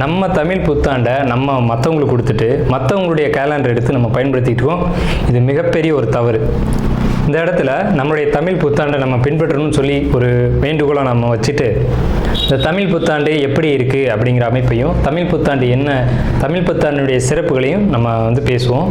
நம்ம தமிழ் புத்தாண்டை நம்ம மற்றவங்களுக்கு கொடுத்துட்டு மற்றவங்களுடைய கேலண்டர் எடுத்து நம்ம பயன்படுத்திட்டு இருக்கோம். இது மிகப்பெரிய ஒரு தவறு. இந்த இடத்துல நம்மளுடைய தமிழ் புத்தாண்டை நம்ம பின்பற்றணும்னு சொல்லி ஒரு வேண்டுகோளை நம்ம வச்சுட்டு இந்த தமிழ் புத்தாண்டு எப்படி இருக்குது அப்படிங்கிற அமைப்பையும் தமிழ் புத்தாண்டு என்ன தமிழ் புத்தாண்டுடைய சிறப்புகளையும் நம்ம வந்து பேசுவோம்.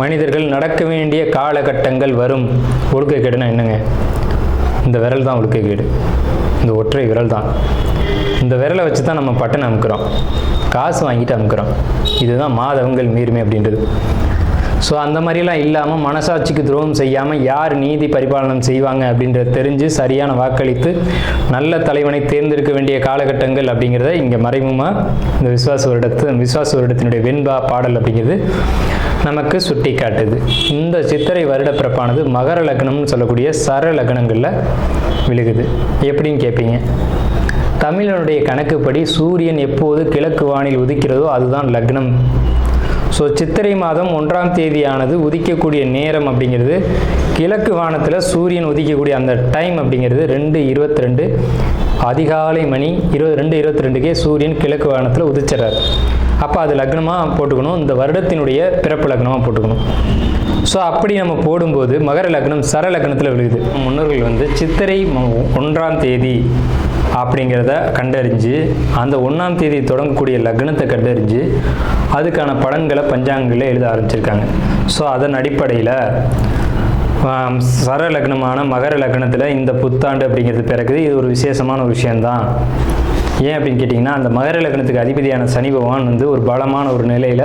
மனிதர்கள் நடக்க வேண்டிய காலகட்டங்கள் வரும். ஒழுக்கக்கேடுனா என்னங்க? இந்த விரல் தான் ஒழுக்கக்கேடு இந்த ஒற்றை விரல் தான். இந்த விரலை வச்சு தான் நம்ம பட்டன் அமுக்கிறோம். காசு வாங்கிட்டு அமுக்கிறோம். இதுதான் மாதவங்கள் மீறுமே அப்படின்றது. ஸோ அந்த மாதிரிலாம் இல்லாமல் மனசாட்சிக்கு துரோகம் செய்யாமல் யார் நீதி பரிபாலனம் செய்வாங்க அப்படின்றத தெரிஞ்சு சரியான வாக்களித்து நல்ல தலைவனை தேர்ந்தெடுக்க வேண்டிய காலகட்டங்கள் அப்படிங்கிறத இங்கே மறைமுகமாக இந்த விஸ்வாச வருடத்து விஸ்வாச வருடத்தினுடைய வெண்பா பாடல் அப்படிங்கிறது நமக்கு சுட்டி காட்டுது. இந்த சித்திரை வருட பிறப்பானது மகர லக்னம்னு சொல்லக்கூடிய சர லக்னங்களில் விழுகுது. எப்படின்னு கேட்பீங்க தமிழனுடைய கணக்குப்படி சூரியன் எப்போது கிழக்கு வானில் உதிக்கிறதோ அதுதான் லக்னம். ஸோ சித்திரை மாதம் ஒன்றாம் தேதியானது உதிக்கக்கூடிய நேரம் அப்படிங்கிறது கிழக்கு வானத்தில் சூரியன் உதிக்கக்கூடிய அந்த டைம் அப்படிங்கிறது ரெண்டு இருபத்தி ரெண்டு அதிகாலை மணி இருபது ரெண்டு இருபத்தி ரெண்டுக்கே சூரியன் கிழக்கு வானத்தில் உதிச்சிடறாரு. அப்போ அது லக்னமாக போட்டுக்கணும் இந்த வருடத்தினுடைய பிறப்பு லக்னமாக போட்டுக்கணும். ஸோ அப்படி நம்ம போடும்போது மகர லக்னம் சர லக்னத்தில் விழுகுது. முன்னோர்கள் வந்து சித்திரை ஒன்றாம் தேதி அப்படிங்கிறத கண்டறிஞ்சு அந்த ஒன்றாம் தேதி தொடங்கக்கூடிய லக்னத்தை கண்டறிஞ்சு அதுக்கான பலன்களை பஞ்சாங்கங்களில் எழுத ஆரம்பிச்சிருக்காங்க. ஸோ அதன் அடிப்படையில் சர லக்னமான மகர லக்னத்தில் இந்த புத்தாண்டு அப்படிங்கிறது பிறகுது. இது ஒரு விசேஷமான ஒரு விஷயந்தான் ஏன் அப்படின்னு கேட்டிங்கன்னா அந்த மகர லக்னத்துக்கு அதிபதியான சனி பகவான் வந்து ஒரு பலமான ஒரு நிலையில்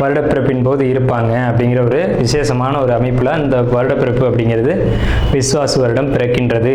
வருடப்பிறப்பின் போது இருப்பாங்க அப்படிங்கிற ஒரு விசேஷமான ஒரு அமைப்பில் இந்த வருடப்பிறப்பு அப்படிங்கிறது விஸ்வாச வருடம் பிறக்கின்றது.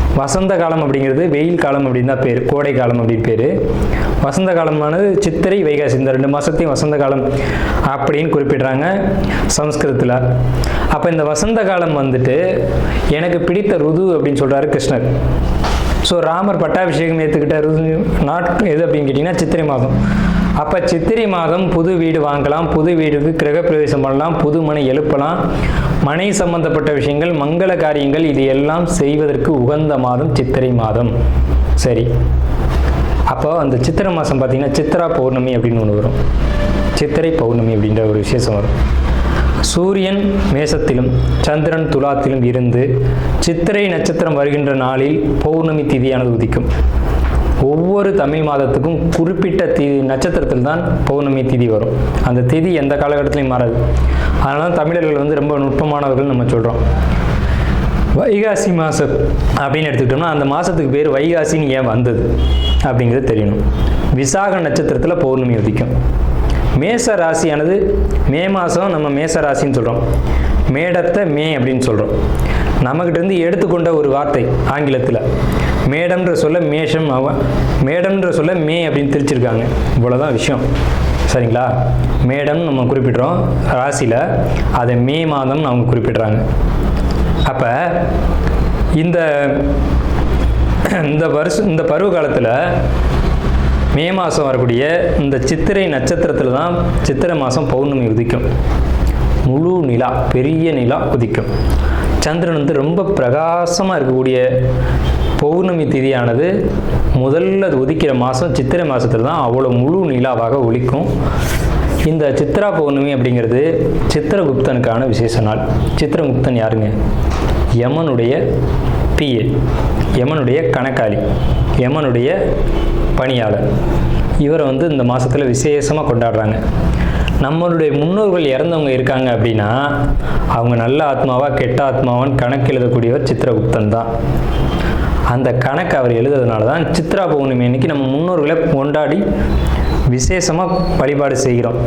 வசந்த காலம் அப்படிங்கிறது வெயில் காலம் அப்படின்னு தான் பேர் கோடை காலம் அப்படின்னு பேர். வசந்த காலமானது சித்திரை வைகாசி இந்த ரெண்டு மாதத்தையும் வசந்த காலம் அப்படின்னு குறிப்பிடுறாங்க சம்ஸ்கிருதத்தில் அப்போ இந்த வசந்த காலம் வந்துட்டு எனக்கு பிடித்த ருது அப்படின்னு சொல்கிறாரு கிருஷ்ணர். ஸோ ராமர் பட்டாபிஷேகம் ஏற்றுக்கிட்ட நாட் எது அப்படின்னு கேட்டிங்கன்னா சித்திரை மாதம். அப்போ சித்திரை மாதம் புது வீடு வாங்கலாம் புது வீடுக்கு கிரகப்பிரவேசம் பண்ணலாம் புது மனை எழுப்பலாம். மனை சம்பந்தப்பட்ட விஷயங்கள் மங்கள காரியங்கள் இது எல்லாம் செய்வதற்கு உகந்த மாதம் சித்திரை மாதம். சரி. அப்போ அந்த சித்திரை மாதம் பார்த்தீங்கன்னா சித்ரா பௌர்ணமி அப்படின்னு ஒன்று வரும். சித்திரை பௌர்ணமி அப்படின்ற ஒரு விசேஷம் வரும். சூரியன் மேசத்திலும் சந்திரன் துலாத்திலும் இருந்து சித்திரை நட்சத்திரம் வருகின்ற நாளில் பௌர்ணமி திதியானது உதிக்கும். ஒவ்வொரு தமிழ் மாதத்துக்கும் குறிப்பிட்ட தி நட்சத்திரத்தில் தான் பௌர்ணமி திதி வரும். அந்த திதி எந்த காலகட்டத்திலையும் மாறாது. அதனால தான் தமிழர்கள் வந்து ரொம்ப நுட்பமானவர்கள் நம்ம சொல்கிறோம் வைகாசி மாதம் அப்படின்னு எடுத்துக்கிட்டோம்னா அந்த மாதத்துக்கு பேர் வைகாசின்னு ஏன் வந்தது அப்படிங்கிறது தெரியணும். விசாக நட்சத்திரத்தில் பௌர்ணமி உதிக்கும். மேச ராசியானது மே மாதம் நம்ம மேச ராசின்னு சொல்கிறோம் மேடத்தை மே அப்படின்னு சொல்கிறோம் நம்மக்கிட்டேருந்து எடுத்துக்கொண்ட ஒரு வார்த்தை ஆங்கிலத்தில். மேடம்ன்ற சொல்ல மேஷம் அவ மேடம்ன்ற சொல்ல மே அப்படின்னு திரிச்சிருக்காங்க. இவ்வளோதான் விஷயம். சரிங்களா? மேடம் நம்ம குறிப்பிட்றோம். ராசியில் அதை மே மாதம்னு அவங்க குறிப்பிடுறாங்க. அப்போ இந்த இந்த வருஷம் இந்த பருவ காலத்தில் மே மாதம் வரக்கூடிய இந்த சித்திரை நட்சத்திரத்தில் தான் சித்திரை மாதம் பௌர்ணமி உதிக்கும். முழு நிலா பெரிய நிலா உதிக்கும். சந்திரன் வந்து ரொம்ப பிரகாசமாக இருக்கக்கூடிய பௌர்ணமி திதியானது முதல்ல உதிக்கிற மாதம் சித்திரை மாதத்தில் தான் அவ்வளோ முழு நிலாவாக ஒழிக்கும் இந்த சித்ரா பௌர்ணமி அப்படிங்கிறது சித்திரகுப்தனுக்கான விசேஷ நாள். சித்திரகுப்தன் யாருங்க? யமனுடைய பிஏ யமனுடைய கணக்காளி யமனுடைய பணியாளர். இவரை வந்து இந்த மாதத்தில் விசேஷமாக கொண்டாடுறாங்க. நம்மளுடைய முன்னோர்கள் இறந்தவங்க இருக்காங்க அப்படின்னா அவங்க நல்ல ஆத்மாவா கெட்ட ஆத்மாவான்னு கணக்கு எழுதக்கூடியவர் சித்திரகுப்தன் தான். அந்த கணக்கு அவர் எழுதுறதுனால தான் சித்ரா பௌர்ணமி அன்னைக்கு நம்ம முன்னோர்களை கொண்டாடி விசேஷமாக வழிபாடு செய்கிறோம்.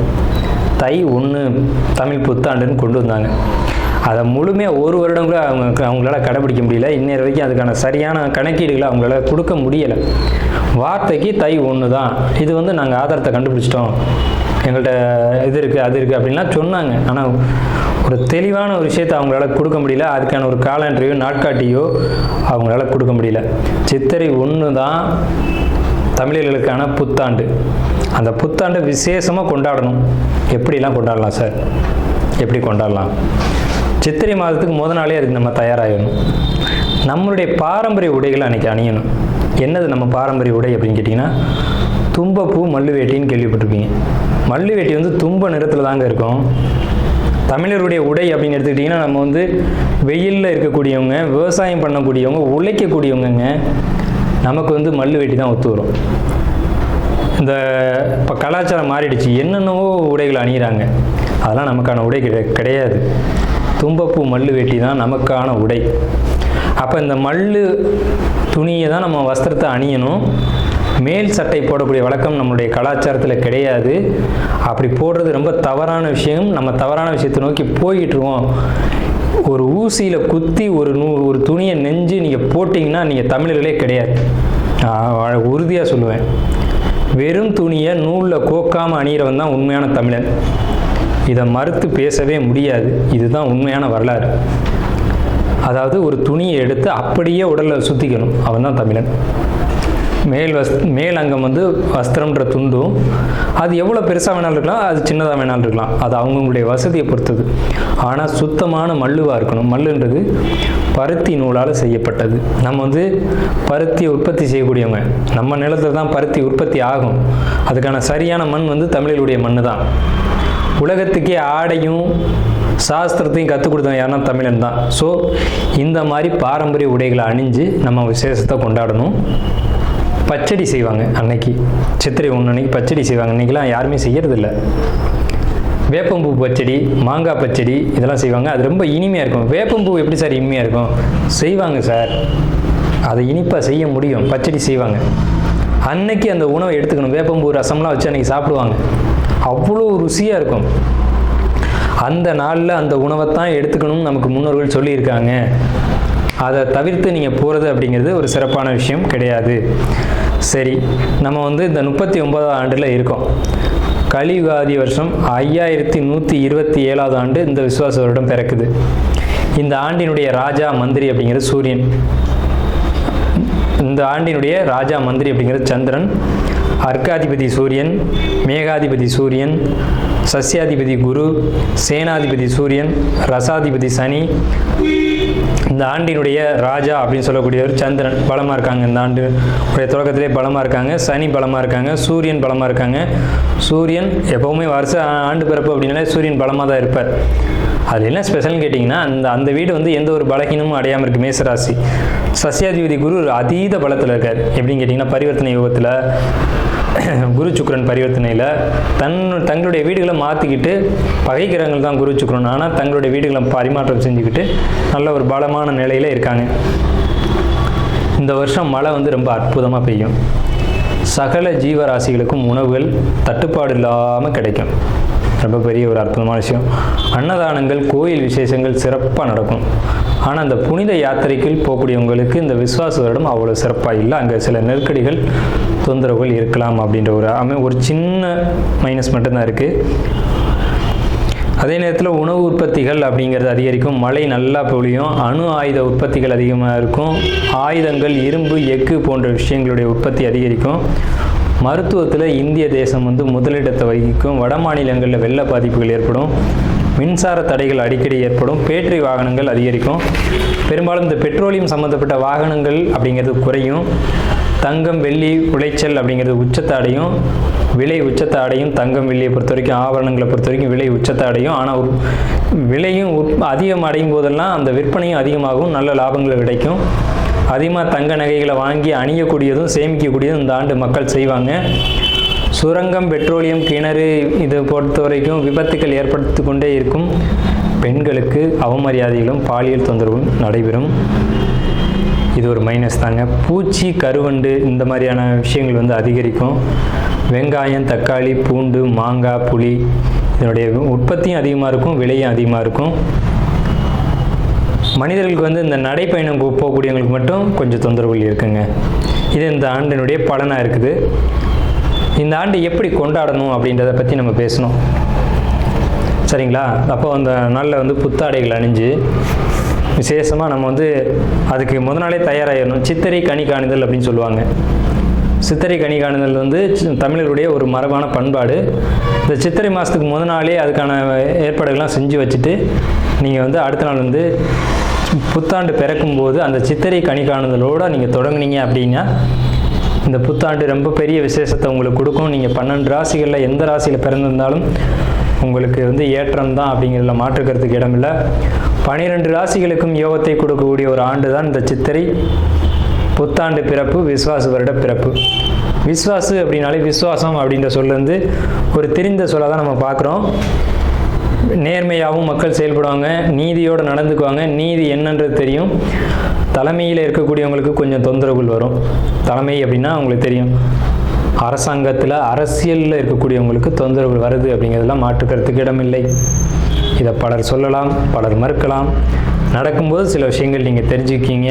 தை ஒன்று தமிழ் புத்தாண்டுன்னு கொண்டு வந்தாங்க. அதை முழுமையாக ஒரு வருடம் கூட அவங்க அவங்களால கடைபிடிக்க முடியல. இன்னைய வரைக்கும் அதுக்கான சரியான கணக்கீடுகளை அவங்களால கொடுக்க முடியலை. வார்த்தைக்கு தை ஒன்று தான் இது வந்து நாங்கள் ஆதாரத்தை கண்டுபிடிச்சிட்டோம். எங்கள்கிட்ட இது இருக்குது அது இருக்குது அப்படின்லாம் சொன்னாங்க. ஆனால் ஒரு தெளிவான ஒரு விஷயத்தை அவங்களால கொடுக்க முடியல. அதுக்கான ஒரு காலண்டரையோ நாட்காட்டியோ அவங்களால கொடுக்க முடியல. சித்திரை ஒன்று தான் தமிழர்களுக்கான புத்தாண்டு. அந்த புத்தாண்டை விசேஷமாக கொண்டாடணும். எப்படிலாம் கொண்டாடலாம் சார்? எப்படி கொண்டாடலாம்? சித்திரை மாதத்துக்கு முத நாளே அதுக்கு நம்ம தயாராகணும். நம்மளுடைய பாரம்பரிய உடைகளை அன்றைக்கி அணியணும். என்னது நம்ம பாரம்பரிய உடை அப்படின்னு கேட்டிங்கன்னா தும்பப்பூ மல்லுவேட்டின்னு கேள்விப்பட்டிருப்பீங்க. மல்லுவேட்டி வந்து தும்ப நிறத்தில் தாங்க இருக்கும். தமிழருடைய உடை அப்படின்னு எடுத்துக்கிட்டிங்கன்னா நம்ம வந்து வெயிலில் இருக்கக்கூடியவங்க விவசாயம் பண்ணக்கூடியவங்க உழைக்கக்கூடியவங்கங்க நமக்கு வந்து மல்லு வெட்டி தான் ஒத்து வரும். இந்த இப்போ கலாச்சாரம் மாறிடுச்சு. என்னென்னவோ உடைகள் அணிகிறாங்க அதெல்லாம் நமக்கான உடை கிடையாது. தும்பப்பூ மல்லு வேட்டி தான் நமக்கான உடை. அப்போ இந்த மல்லு துணியை தான் நம்ம வஸ்திரத்தை அணியணும். மேல் சட்டை போடக்கூடிய வழக்கம் நம்மளுடைய கலாச்சாரத்தில் கிடையாது. அப்படி போடுறது ரொம்ப தவறான விஷயம். நம்ம தவறான விஷயத்தை நோக்கி போய்கிட்டுருவோம் ஒரு ஊசியில் குத்தி ஒரு நூ ஒரு துணியை நெஞ்சு நீங்கள் போட்டிங்கன்னா நீங்கள் தமிழர்களே கிடையாது. நான் உறுதியாக சொல்லுவேன். வெறும் துணியை நூலில் கோக்காமல் அணியிறவன் தான் உண்மையான தமிழன். இதை மறுத்து பேசவே முடியாது. இதுதான் உண்மையான வரலாறு. அதாவது ஒரு துணியை எடுத்து அப்படியே உடலில் சுற்றிக்கணும் அவன் தான் தமிழன். மேல் வஸ் மேல் அங்கம் வந்து வஸ்திரம்ன்ற துண்டும் அது எவ்வளோ பெருசாக வேணாலும் இருக்கலாம் அது சின்னதாக வேணாலும் இருக்கலாம். அது அவங்கவுங்களுடைய வசதியை பொறுத்தது. ஆனால் சுத்தமான மல்லுவாக இருக்கணும். மல்லுன்றது பருத்தி நூலால் செய்யப்பட்டது. நம்ம வந்து பருத்தியை உற்பத்தி செய்யக்கூடியவங்க. நம்ம நிலத்தில் தான் பருத்தி உற்பத்தி ஆகும். அதுக்கான சரியான மண் வந்து தமிழர்களுடைய மண் தான் உலகத்துக்கே ஆடையும் சாஸ்திரத்தையும் கற்றுக் கொடுத்தவன் யாருன்னா தமிழன் தான். ஸோ இந்த மாதிரி பாரம்பரிய உடைகளை அணிஞ்சு நம்ம விசேஷத்தை கொண்டாடணும். பச்சடி செய்வாங்க அன்னைக்கு. சித்திரை ஒன்று அன்னைக்கு பச்சடி செய்வாங்க. அன்னைக்கெல்லாம் யாருமே செய்யறதில்ல. வேப்பம்பூ பச்சடி மாங்காய் பச்சடி இதெல்லாம் செய்வாங்க. அது ரொம்ப இனிமையாக இருக்கும். வேப்பம்பூ எப்படி சார் இனிமையாக இருக்கும்? செய்வாங்க சார். அதை இனிப்பாக செய்ய முடியும். பச்சடி செய்வாங்க. அன்னைக்கு அந்த உணவை எடுத்துக்கணும். வேப்பம்பூ ரசம்லாம் வச்சு அன்னைக்கு சாப்பிடுவாங்க. அவ்வளோ ருசியாக இருக்கும். அந்த நாளில் அந்த உணவை தான் எடுத்துக்கணும்னு நமக்கு முன்னோர்கள் சொல்லியிருக்காங்க. அதை தவிர்த்து நீங்கள் போகிறது அப்படிங்கிறது ஒரு சிறப்பான விஷயம் கிடையாது. சரி நம்ம வந்து இந்த முப்பத்தி ஒன்பதாவது ஆண்டில் இருக்கோம். கலியுகாதி வருஷம் ஐயாயிரத்தி நூற்றி இருபத்தி ஏழாவது ஆண்டு இந்த விசுவாச வருடம் பிறக்குது. இந்த ஆண்டினுடைய ராஜா மந்திரி அப்படிங்கிறது சூரியன். இந்த ஆண்டினுடைய ராஜா மந்திரி அப்படிங்கிறது சந்திரன். அர்க்காதிபதி சூரியன் மேகாதிபதி சூரியன் சஸ்யாதிபதி குரு சேனாதிபதி சூரியன் ரசாதிபதி சனி. இந்த ஆண்டினுடைய ராஜா அப்படின்னு சொல்லக்கூடியவர் சந்திரன். பலமாக இருக்காங்க இந்த ஆண்டு. உடைய தொடக்கத்திலே பலமாக இருக்காங்க. சனி பலமாக இருக்காங்க. சூரியன் பலமாக இருக்காங்க. சூரியன் எப்போவுமே வருஷ ஆண்டு பிறப்பு அப்படின்னாலே சூரியன் பலமாக தான் இருப்பார். அது என்ன ஸ்பெஷல்னு கேட்டிங்கன்னா அந்த அந்த வீடு வந்து எந்த ஒரு பலகீனமும் அடையாமல் இருக்குது மேசராசி. சசியாதிபதி குரு அதீத பலத்தில் இருக்கார். எப்படின்னு கேட்டிங்கன்னா பரிவர்த்தனை யோகத்தில் குரு சுக்கரன் பரிவர்த்தனையில் தன் தங்களுடைய வீடுகளை மாற்றிக்கிட்டு பகைக்கிறவங்கள் தான் குரு சுக்கரன். ஆனால் தங்களுடைய வீடுகளை பரிமாற்றம் செஞ்சுக்கிட்டு நல்ல ஒரு பலமான நிலையில் இருக்காங்க. இந்த வருஷம் மழை வந்து ரொம்ப அற்புதமாக பெய்யும். சகல ஜீவராசிகளுக்கும் உணவுகள் தட்டுப்பாடு இல்லாமல் கிடைக்கும். ரொம்ப பெரிய ஒரு அற்புதமான விஷயம். அன்னதானங்கள் கோயில் விசேஷங்கள் சிறப்பாக நடக்கும். ஆனால் அந்த புனித யாத்திரைக்குள் போகக்கூடியவங்களுக்கு இந்த விஸ்வாச வருடம் அவ்வளோ சிறப்பாக இல்லை. அங்கே சில நெருக்கடிகள் தொந்தரவுகள் இருக்கலாம் அப்படின்ற ஒரு அமை ஒரு சின்ன மைனஸ் மட்டும்தான் இருக்குது அதே நேரத்தில் உணவு உற்பத்திகள் அப்படிங்கிறது அதிகரிக்கும். மழை நல்லா பொழியும். அணு ஆயுத உற்பத்திகள் அதிகமாக இருக்கும். ஆயுதங்கள் இரும்பு எஃகு போன்ற விஷயங்களுடைய உற்பத்தி அதிகரிக்கும். மருத்துவத்தில் இந்திய தேசம் வந்து முதலிடத்தை வகிக்கும். வட மாநிலங்களில் வெள்ள பாதிப்புகள் ஏற்படும். மின்சார தடைகள் அடிக்கடி ஏற்படும். பேட்டரி வாகனங்கள் அதிகரிக்கும். பெரும்பாலும் இந்த பெட்ரோலியம் சம்மந்தப்பட்ட வாகனங்கள் அப்படிங்கிறது குறையும். தங்கம் வெள்ளி உளைச்சல் அப்படிங்கிறது உச்சத்தை அடையும் விலை உச்சத்தை அடையும் தங்கம் வெள்ளியை பொறுத்த வரைக்கும் ஆபரணங்களை பொறுத்த வரைக்கும் விலை உச்சத்தை அடையும் ஆனால் விலையும் உற்- அதிகம் அடையும் போதெல்லாம் அந்த விற்பனையும் அதிகமாகும் நல்ல லாபங்கள் கிடைக்கும் அதிகமாக தங்க நகைகளை வாங்கி அணியக்கூடியதும் சேமிக்கக்கூடியதும் இந்த ஆண்டு மக்கள் செய்வாங்க. சுரங்கம் பெட்ரோலியம் கிணறு இதை பொறுத்த வரைக்கும் விபத்துக்கள் ஏற்படுத்தி கொண்டே இருக்கும். பெண்களுக்கு அவமரியாதைகளும் பாலியல் தொந்தரவும் நடைபெறும். இது ஒரு மைனஸ் தாங்க. பூச்சி கருவண்டு இந்த மாதிரியான விஷயங்கள் வந்து அதிகரிக்கும். வெங்காயம் தக்காளி பூண்டு மாங்காய் புளி இதனுடைய உற்பத்தியும் அதிகமாக இருக்கும் விலையும் அதிகமாக இருக்கும். மனிதர்களுக்கு வந்து இந்த நடைப்பயணம் போகக்கூடியவங்களுக்கு மட்டும் கொஞ்சம் தொந்தரவுகள் இருக்குங்க. இது இந்த ஆண்டினுடைய பலனாக இருக்குது. இந்த ஆண்டு எப்படி கொண்டாடணும் அப்படின்றத பற்றி நம்ம பேசணும். சரிங்களா? அப்போ அந்த நாளில் வந்து புத்தாடைகள் அணிஞ்சு விசேஷமாக நம்ம வந்து அதுக்கு முத நாளே தயாராகிடணும் சித்திரை கனி காணுதல் அப்படின்னு சொல்லுவாங்க. சித்திரை கனி காணுதல் வந்து தமிழருடைய ஒரு மரபான பண்பாடு. இந்த சித்திரை மாதத்துக்கு முத நாளே அதுக்கான ஏற்பாடுகள்லாம் செஞ்சு வச்சுட்டு நீங்கள் வந்து அடுத்த நாள் வந்து புத்தாண்டு பிறக்கும்போது அந்த சித்திரை கனி காணுதலோடு நீங்கள் தொடங்குனீங்க அப்படின்னா இந்த புத்தாண்டு ரொம்ப பெரிய விசேஷத்தை உங்களுக்கு கொடுக்கும். நீங்கள் பன்னெண்டு ராசிகளில் எந்த ராசியில் பிறந்திருந்தாலும் உங்களுக்கு வந்து ஏற்றம் தான் அப்படிங்கிறதுல மாற்றுக்கிறதுக்கு இடமில்லை. பனிரெண்டு ராசிகளுக்கும் யோகத்தை கொடுக்கக்கூடிய ஒரு ஆண்டு தான் இந்த சித்திரை. புத்தாண்டு பிறப்பு விஸ்வாசு வருட பிறப்பு. விஸ்வாசு அப்படின்னாலே விஸ்வாசம் அப்படின்ற சொல்லேருந்து ஒரு தெரிந்த சொல்ல தான் நம்ம பார்க்குறோம். நேர்மையாகவும் மக்கள் செயல்படுவாங்க நீதியோடு நடந்துக்குவாங்க. நீதி என்னன்றது தெரியும். தலைமையில் இருக்கக்கூடியவங்களுக்கு கொஞ்சம் தொந்தரவுகள் வரும். தலைமை அப்படின்னா அவங்களுக்கு தெரியும். அரசாங்கத்தில் அரசியலில் இருக்கக்கூடியவங்களுக்கு தொந்தரவுகள் வருது அப்படிங்கிறதெல்லாம் மாற்றுக்கிறதுக்கு இடமில்லை. இதை பலர் சொல்லலாம் பலர் மறுக்கலாம். நடக்கும்போது சில விஷயங்கள் நீங்கள் தெரிஞ்சுக்கிங்க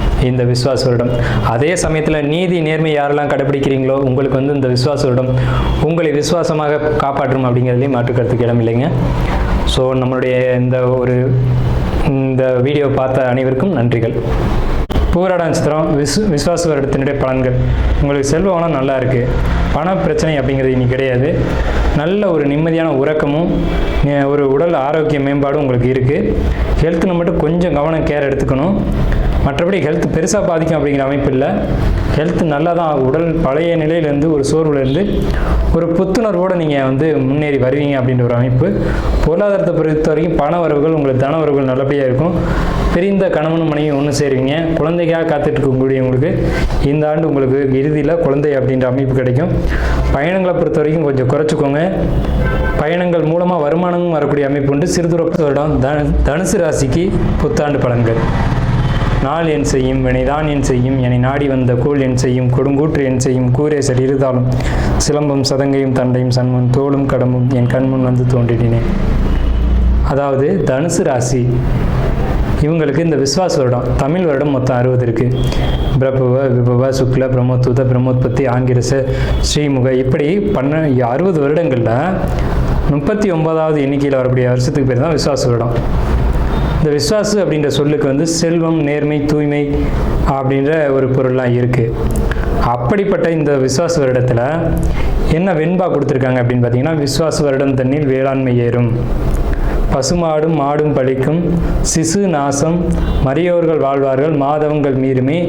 இந்த விஸ்வாச வருடம் அதே சமயத்தில் நீதி நேர்மை யாரெல்லாம் கடைபிடிக்கிறீங்களோ உங்களுக்கு வந்து இந்த விஸ்வாச வருடம் உங்களை விசுவாசமாக காப்பாற்றும் அப்படிங்கிறதுலையும் மாற்றுக்கிறதுக்கு இடம் இல்லைங்க. ஸோ நம்மளுடைய இந்த ஒரு இந்த வீடியோ பார்த்த அனைவருக்கும் நன்றிகள். பூராட நட்சத்திரம் விஸ் விஸ்வாச வருடத்தினுடைய பலன்கள். உங்களுக்கு செல்வ வளம் நல்லா இருக்குது பண பிரச்சனை அப்படிங்கிறது இனி கிடையாது. நல்ல ஒரு நிம்மதியான உறக்கமும் ஒரு உடல் ஆரோக்கிய மேம்பாடும் உங்களுக்கு இருக்குது ஹெல்த்தில் மட்டும் கொஞ்சம் கவனம் கேர் எடுத்துக்கணும். மற்றபடி ஹெல்த் பெருசாக பாதிக்கும் அப்படிங்கிற அமைப்பு இல்லை ஹெல்த் நல்லா தான் உடல் பழைய நிலையிலேருந்து ஒரு சோர்வுலேருந்து ஒரு புத்துணர்வோடு நீங்கள் வந்து முன்னேறி வருவீங்க அப்படின்ற ஒரு அமைப்பு. பொருளாதாரத்தை பொறுத்த வரைக்கும் பண வரவுகள் உங்களுக்கு தன வரவுகள் நல்லபடியாக இருக்கும். பிரிந்த கணவனும் மனைவி ஒன்று சேருவீங்க. குழந்தைக்காக காத்துட்டு இருக்கக்கூடியவங்களுக்கு இந்த ஆண்டு உங்களுக்கு இறுதியில் குழந்தை அப்படின்ற அமைப்பு கிடைக்கும். பயணங்களை பொறுத்த வரைக்கும் கொஞ்சம் குறைச்சிக்கோங்க. பயணங்கள் மூலமாக வருமானமும் வரக்கூடிய அமைப்பு உண்டு. சிறுதுற வருடம் தனு தனுசு ராசிக்கு புத்தாண்டு பலன்கள். நாள் என் செய்யும் வினைதான் என் செய்யும் என்னை நாடி வந்த கோல் என் செய்யும் கொடுங்கூற்று என் செய்யும் கூரேசர் இருந்தாலும் சிலம்பும் சதங்கையும் தண்டையும் சண்முன் தோளும் கடமும் என் கண்முன் வந்து தோன்றினேன். அதாவது தனுசு ராசி இவங்களுக்கு இந்த விஸ்வாச வருடம் தமிழ் வருடம் மொத்தம் அறுபது இருக்கு. பிரபவ விபவ சுக்ல பிரம்மோத்துத பிரம்மோத்பத்தி ஆங்கிரச ஸ்ரீமுக இப்படி பண்ண அறுபது வருடங்களில் முப்பத்தி ஒன்பதாவது எண்ணிக்கையில் வரக்கூடிய வருஷத்துக்கு பேர் தான் விஸ்வாச வருடம். இந்த விஸ்வாசு அப்படின்ற சொல்லுக்கு வந்து செல்வம் நேர்மை தூய்மை அப்படின்ற ஒரு பொருள்லாம் இருக்குது அப்படிப்பட்ட இந்த விஸ்வாச வருடத்தில் என்ன வெண்பா கொடுத்துருக்காங்க அப்படின்னு பார்த்தீங்கன்னா விஸ்வாச வருடம் தண்ணில் வேளாண்மை ஏறும். பசுமாடும் மாடும் பழிக்கும் சிசு நாசம் மரியோர்கள் வாழ்வார்கள் மாதவங்கள் மீறுமே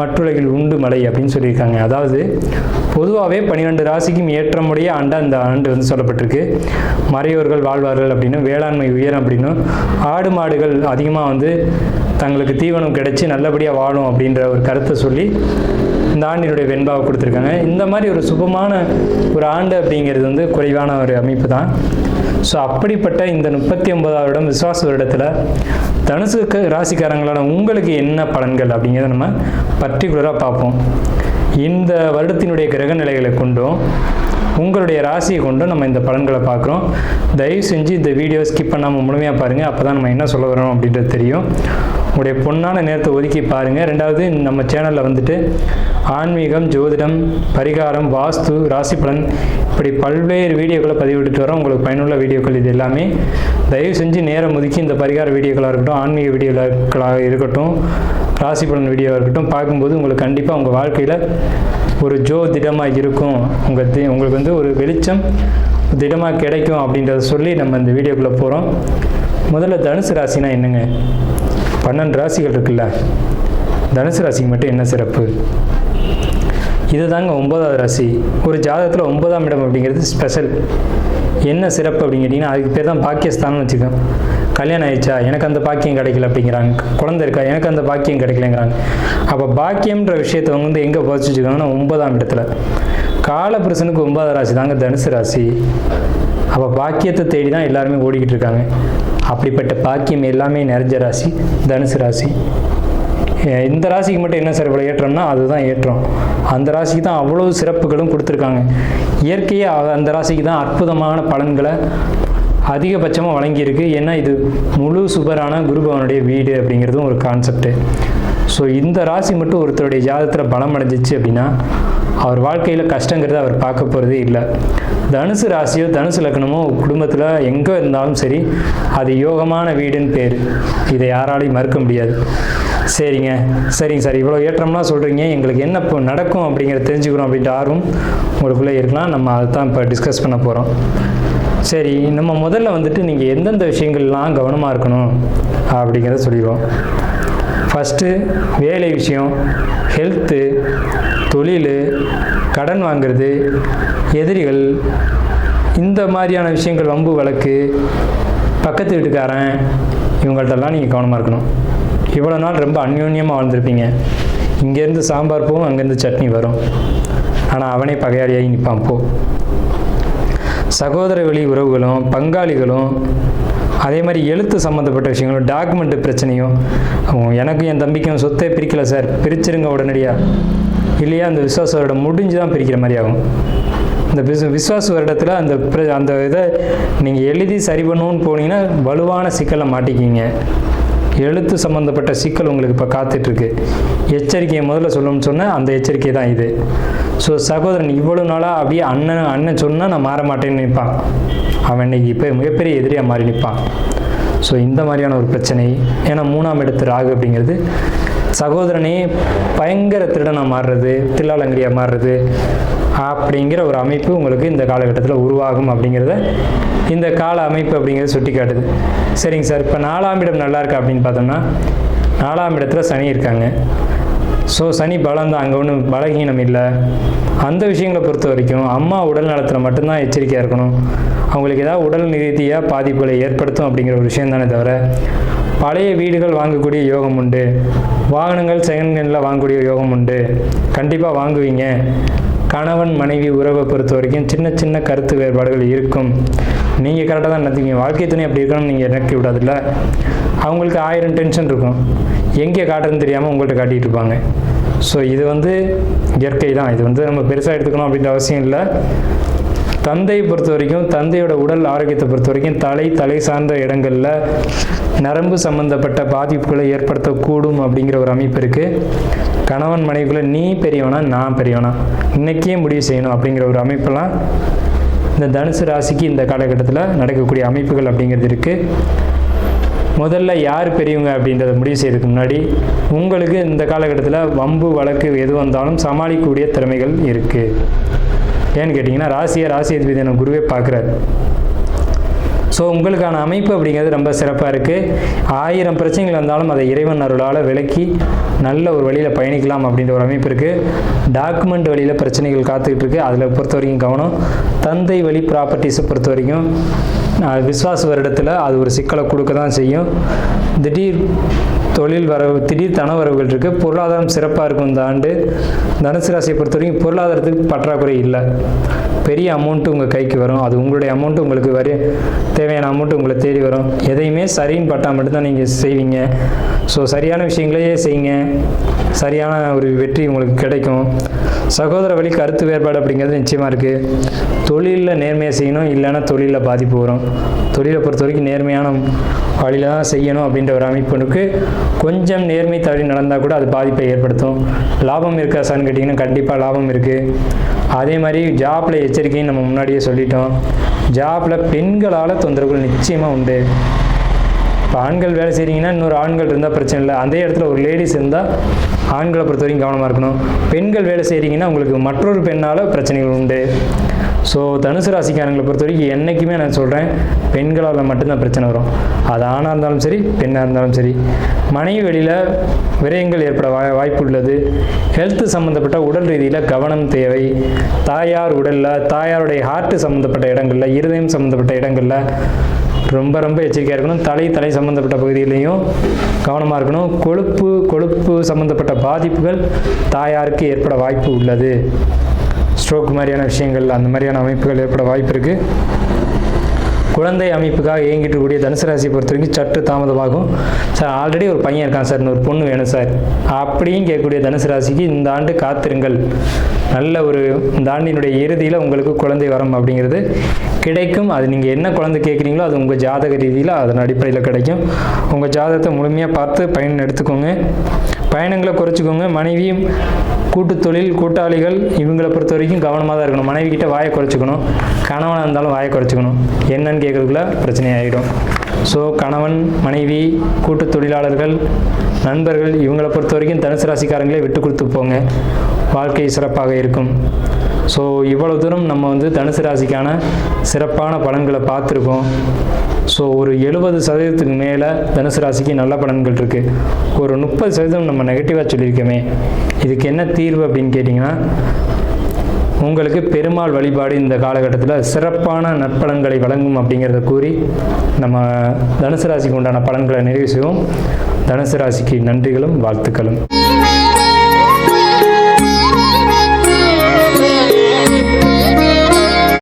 மற்றுலகில் உண்டு மலை அப்படின்னு சொல்லியிருக்காங்க. அதாவது பொதுவாகவே பன்னிரெண்டு ராசிக்கும் ஏற்றமுடைய ஆண்டு அந்த ஆண்டு வந்து சொல்லப்பட்டிருக்கு. மறையோர்கள் வாழ்வார்கள் அப்படின்னு வேளாண்மை உயரம் அப்படின்னும் ஆடு மாடுகள் அதிகமாக வந்து தங்களுக்கு தீவனம் கிடைச்சி நல்லபடியாக வாழும் அப்படின்ற ஒரு கருத்தை சொல்லி இந்த ஆண்டினுடைய வெண்பாவை கொடுத்துருக்காங்க. இந்த மாதிரி ஒரு சுபமான ஒரு ஆண்டு அப்படிங்கிறது வந்து குறைவான ஒரு அமைப்பு தான். ஸோ அப்படிப்பட்ட இந்த முப்பத்தி ஒன்பதாவது இடம் விசுவாச வருடத்தில் தனுசு ராசிக்காரங்களான உங்களுக்கு என்ன பலன்கள் அப்படிங்கிறத நம்ம பர்டிகுலராக பார்ப்போம். இந்த வருடத்தினுடைய கிரக நிலைகளை கொண்டும் உங்களுடைய ராசியை கொண்டும் நம்ம இந்த பலன்களை பார்க்குறோம். தயவு செஞ்சு இந்த வீடியோ ஸ்கிப் பண்ணாமல் முழுமையாக பாருங்கள் அப்போ தான் நம்ம என்ன சொல்ல வரோம் அப்படின்றது தெரியும். உங்களுடைய பொன்னான நேரத்தை ஒதுக்கி பாருங்கள் ரெண்டாவது நம்ம சேனலில் வந்துட்டு ஆன்மீகம் ஜோதிடம் பரிகாரம் வாஸ்து ராசி பலன் இப்படி பல்வேறு வீடியோக்களை பதிவிட்டு வரோம். உங்களுக்கு பயனுள்ள வீடியோக்கள் இது எல்லாமே. தயவு செஞ்சு நேரம் ஒதுக்கி இந்த பரிகார வீடியோக்களாக இருக்கட்டும் ஆன்மீக வீடியோக்களாக இருக்கட்டும் ராசி பலன் வீடியோவாக இருக்கட்டும் பார்க்கும்போது உங்களுக்கு கண்டிப்பாக உங்கள் வாழ்க்கையில் ஒரு ஜோ திடமாக இருக்கும். உங்கள் தி உங்களுக்கு வந்து ஒரு வெளிச்சம் திடமாக கிடைக்கும் அப்படின்றத சொல்லி நம்ம இந்த வீடியோக்குள்ளே போகிறோம் முதல்ல தனுசு ராசினா என்னங்க? பன்னெண்டு ராசிகள் இருக்குல்ல? தனுசு ராசிக்கு மட்டும் என்ன சிறப்பு? இதுதாங்க ஒன்பதாவது ராசி. ஒரு ஜாதகத்தில் ஒன்பதாம் இடம் அப்படிங்கிறது ஸ்பெஷல் என்ன சிறப்பு அப்படின்னு கேட்டிங்கன்னா அதுக்கு பேர் தான் பாக்கியஸ்தானம் வச்சுக்கோம் கல்யாணம் ஆயிடுச்சா? எனக்கு அந்த பாக்கியம் கிடைக்கல அப்படிங்கிறாங்க. குழந்தை இருக்கா? எனக்கு அந்த பாக்கியம் கிடைக்கலங்கிறாங்க. அப்போ பாக்கியம்ன்ற விஷயத்தை அவங்க வந்து எங்கே பதிச்சு வச்சுக்காங்கன்னா ஒன்பதாம் இடத்துல. காலபுருஷனுக்கு ஒன்பதாம் ராசி தாங்க தனுசு ராசி. அப்போ பாக்கியத்தை தேடி தான் எல்லாருமே ஓடிக்கிட்டு இருக்காங்க. அப்படிப்பட்ட பாக்கியம் எல்லாமே நிறைஞ்ச ராசி தனுசு ராசி. இந்த ராசிக்கு மட்டும் என்ன சார் இவ்வளோ ஏற்றம்னா அதுதான் ஏற்றம். அந்த ராசிக்கு தான் அவ்வளோ சிறப்புகளும் கொடுத்துருக்காங்க. இயற்கையாக அந்த ராசிக்கு தான் அற்புதமான பலன்களை அதிகபட்சமாக வழங்கியிருக்கு. ஏன்னா இது முழு சுபரான குருபவனுடைய வீடு அப்படிங்கிறதும் ஒரு கான்செப்ட்டு ஸோ இந்த ராசி மட்டும் ஒருத்தருடைய ஜாதகத்தில் பலம் அடைஞ்சிச்சு அப்படின்னா அவர் வாழ்க்கையில் கஷ்டங்கிறத அவர் பார்க்க போகிறதே இல்லை. தனுசு ராசியோ தனுசு லக்னமோ குடும்பத்தில் எங்கே இருந்தாலும் சரி அது யோகமான வீடுன்னு பேர். இதை யாராலையும் மறுக்க முடியாது. சரிங்க. சரிங்க சார். இவ்வளோ ஏற்றம்லாம் சொல்கிறீங்க எங்களுக்கு என்ன இப்போ நடக்கும் அப்படிங்கிறத தெரிஞ்சுக்கிறோம் அப்படின்ற ஆர்வம் உங்களுக்குள்ளே இருக்கலாம். நம்ம அதை தான் இப்போ டிஸ்கஸ் பண்ண போகிறோம் சரி நம்ம முதல்ல வந்துட்டு நீங்கள் எந்தெந்த விஷயங்கள்லாம் கவனமாக இருக்கணும் அப்படிங்கிறத சொல்லிடுவோம். ஃபஸ்ட்டு வேலை விஷயம் ஹெல்த்து தொழில் கடன் வாங்குறது எதிரிகள் இந்த மாதிரியான விஷயங்கள் வம்பு வழக்கு பக்கத்து வீட்டுக்காரன் இவங்கள்ட்டெல்லாம் நீங்கள் கவனமாக இருக்கணும். இவ்வளோ நாள் ரொம்ப அந்யோன்யமாக வாழ்ந்துருப்பீங்க. இங்கேருந்து சாம்பார் போகும் அங்கேருந்து சட்னி வரும். ஆனால் அவனே பகையாளியாகி நிற்பான் போ. சகோதர வழி உறவுகளும் பங்காளிகளும் அதே மாதிரி எழுத்து சம்மந்தப்பட்ட விஷயங்களும் டாக்குமெண்ட் பிரச்சனையும் அவங்க எனக்கும் என் தம்பிக்கும் சொத்தே பிரிக்கலை சார். பிரிச்சிருங்க உடனடியாக இல்லையா அந்த விசுவாச வருடம் முடிஞ்சு தான் பிரிக்கிற மாதிரி ஆகும். இந்த விசு விஸ்வாச வருடத்தில் அந்த பிர- அந்த இதை நீங்கள் எழுதி சரி பண்ணணும்னு போனீங்கன்னா வலுவான சிக்கலை மாட்டிக்கிங்க. எழுத்து சம்மந்தப்பட்ட சிக்கல் உங்களுக்கு இப்போ காத்துட்ருக்கு. எச்சரிக்கையை முதல்ல சொல்லணும்னு சொன்னால் அந்த எச்சரிக்கை தான் இது. ஸோ சகோதரன் இவ்வளோ நாளாக அப்படியே அண்ணன் அண்ணன் சொன்னால் நான் மாற மாட்டேன்னு நிற்பான் அவன் இன்னைக்கு இப்போ மிகப்பெரிய எதிரியாக மாறி நிற்பான் ஸோ இந்த மாதிரியான ஒரு பிரச்சனை. ஏன்னா மூணாம் இடத்து ராகு அப்படிங்கிறது சகோதரனே பயங்கர திருடனாக மாறுறது தில்லாலங்கரியாக மாறுறது அப்படிங்கிற ஒரு அமைப்பு உங்களுக்கு இந்த காலகட்டத்தில் உருவாகும் அப்படிங்கிறத இந்த கால அமைப்பு அப்படிங்கிறத சுட்டி காட்டுது சரிங்க சார் இப்போ நாலாம் இடம் நல்லா இருக்கா அப்படின்னு பார்த்தோம்னா நாலாம் இடத்துல சனி இருக்காங்க. ஸோ சனி பலம் தான் அங்கே ஒன்றும் பலகீனம் இல்லை. அந்த விஷயங்களை பொறுத்த வரைக்கும் அம்மா உடல் நலத்தில் மட்டும்தான் எச்சரிக்கையாக இருக்கணும். அவங்களுக்கு ஏதாவது உடல் ரீதியாக பாதிப்புகளை ஏற்படுத்தும் அப்படிங்கிற ஒரு விஷயம் தானே தவிர பழைய வீடுகள் வாங்கக்கூடிய யோகம் உண்டு. வாகனங்கள் செகண்ட் ஹேண்டில் வாங்கக்கூடிய யோகம் உண்டு. கண்டிப்பாக வாங்குவீங்க. கணவன் மனைவி உறவை பொறுத்த வரைக்கும் சின்ன சின்ன கருத்து வேறுபாடுகள் இருக்கும். நீங்கள் கரெக்டாக தான் நடத்துவீங்க வாழ்க்கை துணை அப்படி இருக்கணும்னு நீங்கள் இறக்கி விடாதுல்ல அவங்களுக்கு ஆயிரம் டென்ஷன் இருக்கும். எங்கே காட்டுறதுன்னு தெரியாமல் உங்கள்கிட்ட காட்டிகிட்டு இருப்பாங்க. ஸோ இது வந்து இயற்கை தான். இது வந்து நம்ம பெருசாக எடுத்துக்கணும் அப்படின்ற அவசியம் இல்லை. தந்தையை பொறுத்த வரைக்கும் தந்தையோட உடல் ஆரோக்கியத்தை பொறுத்த வரைக்கும் தலை தலை சார்ந்த இடங்களில் நரம்பு சம்பந்தப்பட்ட பாதிப்புகளை ஏற்படுத்தக்கூடும் அப்படிங்கிற ஒரு அமைப்பு இருக்குது கணவன் மனைவிக்குள்ளே நீ பெரியவனா நான் பெரியவனா? இன்றைக்கே முடிவு செய்யணும் அப்படிங்கிற ஒரு அமைப்பெல்லாம் இந்த தனுசு ராசிக்கு இந்த காலகட்டத்தில் நடக்கக்கூடிய அமைப்புகள் அப்படிங்கிறது இருக்குது முதல்ல யார் பெரியவங்க அப்படின்றத முடிவு செய்யறதுக்கு முன்னாடி உங்களுக்கு இந்த காலகட்டத்தில் வம்பு வழக்கு எது வந்தாலும் சமாளிக்கக்கூடிய திறமைகள் இருக்குது ஏன்னு கேட்டிங்கன்னா ராசியை ராசி அதிபதியான குருவே பார்க்குறாரு. ஸோ உங்களுக்கான அமைப்பு அப்படிங்கிறது ரொம்ப சிறப்பாக இருக்குது ஆயிரம் பிரச்சனைகள் இருந்தாலும் அதை இறைவன் அருளால் விலக்கி நல்ல ஒரு வழியில் பயணிக்கலாம் அப்படின்ற ஒரு அமைப்பு இருக்குது டாக்குமெண்ட் வழியில் பிரச்சனைகள் காத்துக்கிட்டு இருக்குது அதில் பொறுத்த வரைக்கும் கவனம். தந்தை வழி ப்ராப்பர்ட்டிஸை பொறுத்த வரைக்கும் விஸ்வாச வருடத்தில் அது ஒரு சிக்கலை கொடுக்க தான் செய்யும். திடீர் தொழில் வரவு திடீர் தனவரவுகள் இருக்குது பொருளாதாரம் சிறப்பாக இருக்கும் இந்த ஆண்டு. தனுசு ராசியை பொறுத்த வரைக்கும் பொருளாதாரத்துக்கு பற்றாக்குறை இல்லை. பெரிய அமௌண்ட்டு உங்கள் கைக்கு வரும். அது உங்களுடைய அமௌண்ட்டு உங்களுக்கு வர தேவையான அமௌண்ட்டு உங்களை தேடி வரும். எதையுமே சரின்னு பட்டால் மட்டும்தான் நீங்கள் செய்வீங்க. ஸோ சரியான விஷயங்களையே செய்யுங்க. சரியான ஒரு வெற்றி உங்களுக்கு கிடைக்கும். சகோதர வழி கருத்து வேறுபாடு அப்படிங்கிறது நிச்சயமாக இருக்குது தொழிலில் நேர்மையாக செய்யணும். இல்லைன்னா தொழிலில் பாதிப்பு வரும். தொழிலை பொறுத்த வரைக்கும் நேர்மையான வழியில் தான் செய்யணும் அப்படின்ற ஒரு அமைப்புக்கு கொஞ்சம் நேர்மை தவறி நடந்தால் கூட அது பாதிப்பை ஏற்படுத்தும். லாபம் இருக்கா சார்னு கேட்டிங்கன்னா கண்டிப்பாக லாபம் இருக்குது அதே மாதிரி ஜாப்பில் எச்சரிக்கைன்னு நம்ம முன்னாடியே சொல்லிட்டோம். ஜாப்பில் பெண்களால் தொந்தரவுகள் நிச்சயமாக உண்டு. இப்போ ஆண்கள் வேலை செய்கிறீங்கன்னா இன்னொரு ஆண்கள் இருந்தால் பிரச்சனை இல்லை. அதே இடத்துல ஒரு லேடிஸ் இருந்தால் ஆண்களை பொறுத்த வரைக்கும் கவனமாக இருக்கணும். பெண்கள் வேலை செய்கிறீங்கன்னா உங்களுக்கு மற்றொரு பெண்ணால் பிரச்சனைகள் உண்டு. ஸோ தனுசு ராசிக்காரங்களை பொறுத்த வரைக்கும் என்றைக்குமே நான் சொல்கிறேன் பெண்களால் மட்டும்தான் பிரச்சனை வரும். அது ஆணாக இருந்தாலும் சரி பெண்ணாக இருந்தாலும் சரி. மனைவி வெளியில் விரயங்கள் ஏற்பட வாய் வாய்ப்பு உள்ளது ஹெல்த்து சம்மந்தப்பட்ட உடல் ரீதியில் கவனம் தேவை. தாயார் உடலில் தாயாருடைய ஹார்ட்டு சம்மந்தப்பட்ட இடங்களில் இருதயம் சம்மந்தப்பட்ட இடங்களில் ரொம்ப ரொம்ப எச்சரிக்கையாக இருக்கணும். தலை தலை சம்மந்தப்பட்ட பகுதியிலையும் கவனமாக இருக்கணும். கொழுப்பு கொழுப்பு சம்மந்தப்பட்ட பாதிப்புகள் தாயாருக்கு ஏற்பட வாய்ப்பு உள்ளது. ஸ்ட்ரோக் மாதிரியான விஷயங்கள் அந்த மாதிரியான அமைப்புகள் ஏற்பட வாய்ப்பு இருக்குது குழந்தை அமைப்புக்காக இயங்கிட்டு கூடிய தனுசு ராசியை பொறுத்த வரைக்கும் சற்று தாமதமாகும். சார் ஆல்ரெடி ஒரு பையன் இருக்கான் சார் இன்னொரு பொண்ணு வேணும் சார் அப்படியும் கேட்கக்கூடிய தனுசு ராசிக்கு இந்த ஆண்டு காத்திருங்கள். நல்ல ஒரு இந்த ஆண்டினுடைய இறுதியில் உங்களுக்கு குழந்தை வரம் அப்படிங்கிறது கிடைக்கும். அது நீங்கள் என்ன குழந்தை கேட்குறீங்களோ அது உங்கள் ஜாதக ரீதியில் அதன் அடிப்படையில் கிடைக்கும். உங்கள் ஜாதகத்தை முழுமையாக பார்த்து பயன் எடுத்துக்கோங்க. பயணங்களை குறைச்சிக்கோங்க. மனைவியும் கூட்டு தொழில் கூட்டாளிகள் இவங்களை பொறுத்த வரைக்கும் கவனமாக தான் இருக்கணும். மனைவி கிட்ட வாயை குறைச்சிக்கணும். கணவனாக இருந்தாலும் வாயை குறைச்சிக்கணும். என்னன்னு கேட்கறதுக்குள்ள பிரச்சனை ஆகிடும் ஸோ கணவன் மனைவி கூட்டு தொழிலாளர்கள் நண்பர்கள் இவங்களை பொறுத்த வரைக்கும் தனுசு ராசிக்காரங்களே விட்டு கொடுத்து போங்க. வாழ்க்கை சிறப்பாக இருக்கும். ஸோ இவ்வளோ தூரம் நம்ம வந்து தனுசு ராசிக்கான சிறப்பான பலன்களை பார்த்துருக்கோம். ஸோ ஒரு எழுபது சதவீதத்துக்கு மேலே தனுசு ராசிக்கு நல்ல பலன்கள் இருக்குது ஒரு முப்பது சதவீதம் நம்ம நெகட்டிவாக சொல்லியிருக்கோமே. இதுக்கு என்ன தீர்வு அப்படின்னு கேட்டிங்கன்னா உங்களுக்கு பெருமாள் வழிபாடு இந்த காலகட்டத்தில் சிறப்பான நற்பலன்களை வழங்கும் அப்படிங்கிறத கூறி நம்ம தனுசு ராசிக்கு உண்டான பலன்களை நிறைவு செய்வோம். தனுசு ராசிக்கு நன்றிகளும் வாழ்த்துக்களும்.